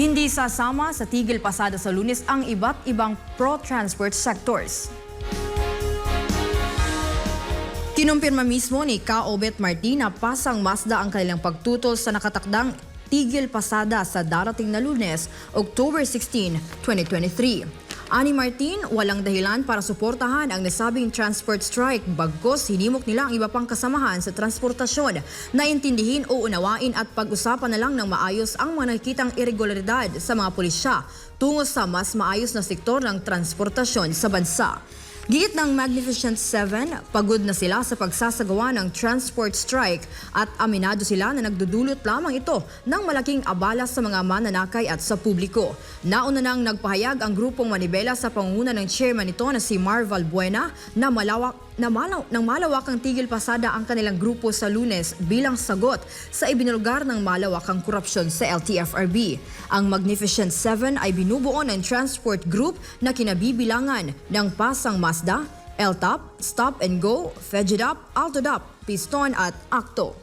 Hindi sasama sa tigil pasada sa lunes ang iba't ibang pro-transport sectors. Kinumpirma mismo ni Ka Obet Martin na pasang Mazda ang kanilang pagtutol sa nakatakdang tigil pasada sa darating na lunes, October 16, 2023. Ani Martin, walang dahilan para suportahan ang nasabing transport strike bagkos hinimok nila ang iba pang kasamahan sa transportasyon na intindihin o unawain at pag-usapan na lang ng maayos ang mga nakikitang irregularidad sa mga pulisya tungo sa mas maayos na sektor ng transportasyon sa bansa. Giit ng Magnificent Seven, pagod na sila sa pagsasagawa ng transport strike at aminado sila na nagdudulot lamang ito ng malaking abala sa mga mananakay at sa publiko. Nauna nang nagpahayag ang grupong Manibela sa pangunguna ng chairman nito na si Marval Buena na malawak na malaw, ng malawakang tigil pasada ang kanilang grupo sa lunes bilang sagot sa ibinulgar ng malawakang korupsyon sa LTFRB. Ang Magnificent Seven ay binubuo ng transport group na kinabibilangan ng Pasang Mazda, LTOP, Stop and Go, Fedjidop, Altodop, Piston at Acto.